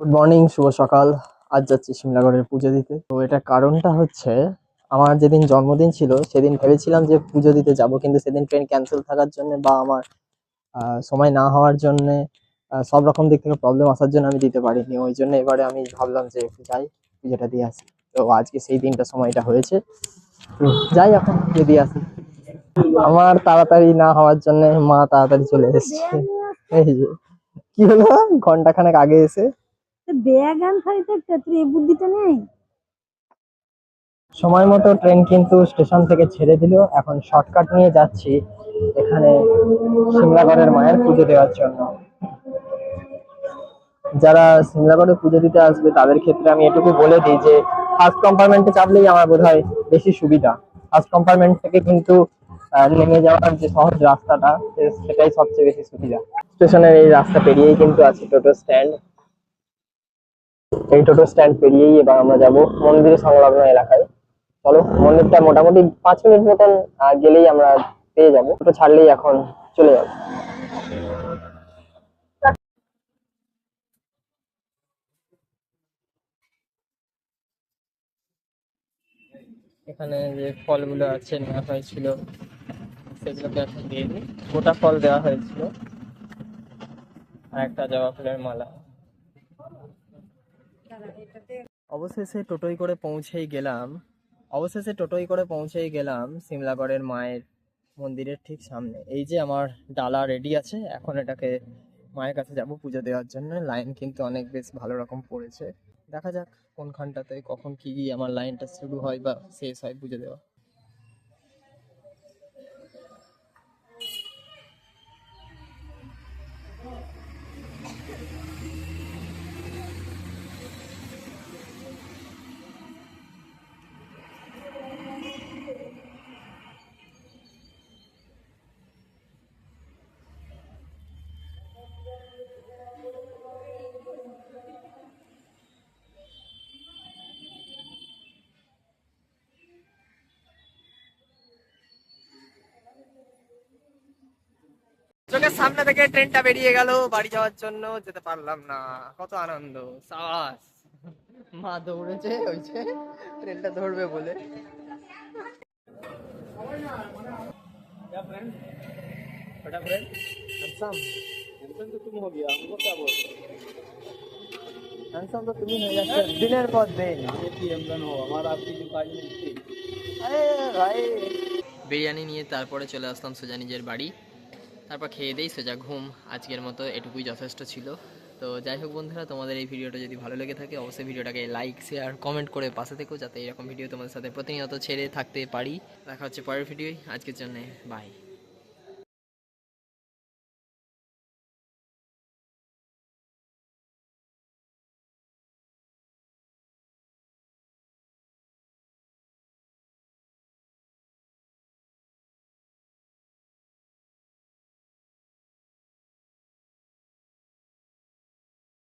Good morning শুভ সকাল। আজ যাচ্ছি সিমলাগড়ের পুজো দিতে। তো এটা কারণটা হচ্ছে, আমার যেদিন জন্মদিন ছিল, সেদিন ভেবেছিলাম যে পুজো দিতে যাব, কিন্তু সেদিন ট্রেন ক্যান্সেল থাকার জন্য বা আমার সময় না হওয়ার জন্য সব রকম দিক থেকে প্রবলেম আসার জন্য আমি দিতে পারিনি। ওই জন্য এবারে আমি ভাবলাম যে একটু যাই, পুজোটা দিয়ে আসি। তো আজকে সেই দিনটা সময়টা হয়েছে। যাই এখন, পুজো দিয়ে আসি। আমার তাড়াতাড়ি না হওয়ার জন্য মা তাড়াতাড়ি চলে এসেছে। এই যে, কি হলো? ঘণ্টা খানেক আগে এসে সময় মতো ট্রেন কিন্তু স্টেশন থেকে ছেড়ে দিল। এখন শর্টকাট নিয়ে যাচ্ছি এখানে সিমলাগড়ের মায়ের পুজো দেওয়ার জন্য। যারা সিমলাগড়ে পুজো দিতে আসবে, তাদের ক্ষেত্রে আমি এটুকু বলে দিই যে ফার্স্ট কম্পার্টমেন্টে চাপলেই আমার বোধ হয় বেশি সুবিধা। ফার্স্ট কম্পার্টমেন্ট থেকে কিন্তু নেমে যাওয়ার যে সহজ রাস্তাটা সেটাই সবচেয়ে বেশি সুবিধা। স্টেশনের এই রাস্তা পেরিয়েই কিন্তু আছে টোটো স্ট্যান্ড। এই টোটো স্ট্যান্ড পেরিয়েই এবার আমরা যাব মন্দির সংলগ্ন এলাকায়। চলো, মন্দিরটা মোটামুটি পাঁচ মিনিট মতন গেলেই আমরা পেয়ে যাব। টোটো ছাড়লেই এখন চলে যাব। এখানে যে ফলগুলো আছে, নেওয়া হয়েছিল, সেগুলোকে এখন দিয়ে দিই। গোটা ফল দেওয়া হয়েছিল। আর একটা জবা ফুলের মালা। অবশেষে টোটোই করে পৌঁছেই গেলাম। অবশেষে টোটোই করে পৌঁছেই গেলাম সিমলাগড়ের মায়ের মন্দিরের ঠিক সামনে। এই যে আমার ডালা রেডি আছে, এখন এটাকে মায়ের কাছে যাব পুজো দেওয়ার জন্য। লাইন কিন্তু অনেক বেশ ভালো রকম পড়েছে। দেখা যাক কোনখানটাতে কখন কি আমার লাইনটা শুরু হয় বা শেষ হয় পুজো দেওয়া। চোখের সামনে থেকে ট্রেনটা বেরিয়ে গেল বাড়ি যাওয়ার জন্য যেতে পারলাম না। কত আনন্দ সাবাস। মা দৌড়েছে হয়েছে ট্রেনটা ধরবে বলে। দিনের পর দিন। বিরিয়ানি নিয়ে তারপরে চলে আসলাম সোজা নিজের বাড়ি। তারপর খেয়ে দেই, সোজা ঘুম। আজকের মতো এটুকুই যথেষ্ট ছিল। তো যাই হোক বন্ধুরা, তোমাদের এই ভিডিওটা যদি ভালো লেগে থাকে, অবশ্যই ভিডিওটাকে লাইক শেয়ার কমেন্ট করে পাশে থেকো, যাতে এরকম ভিডিও তোমাদের সাথে প্রতিনিয়ত ছেড়ে থাকতে পারি। দেখা হচ্ছে পরের ভিডিওই আজকের জন্য বাই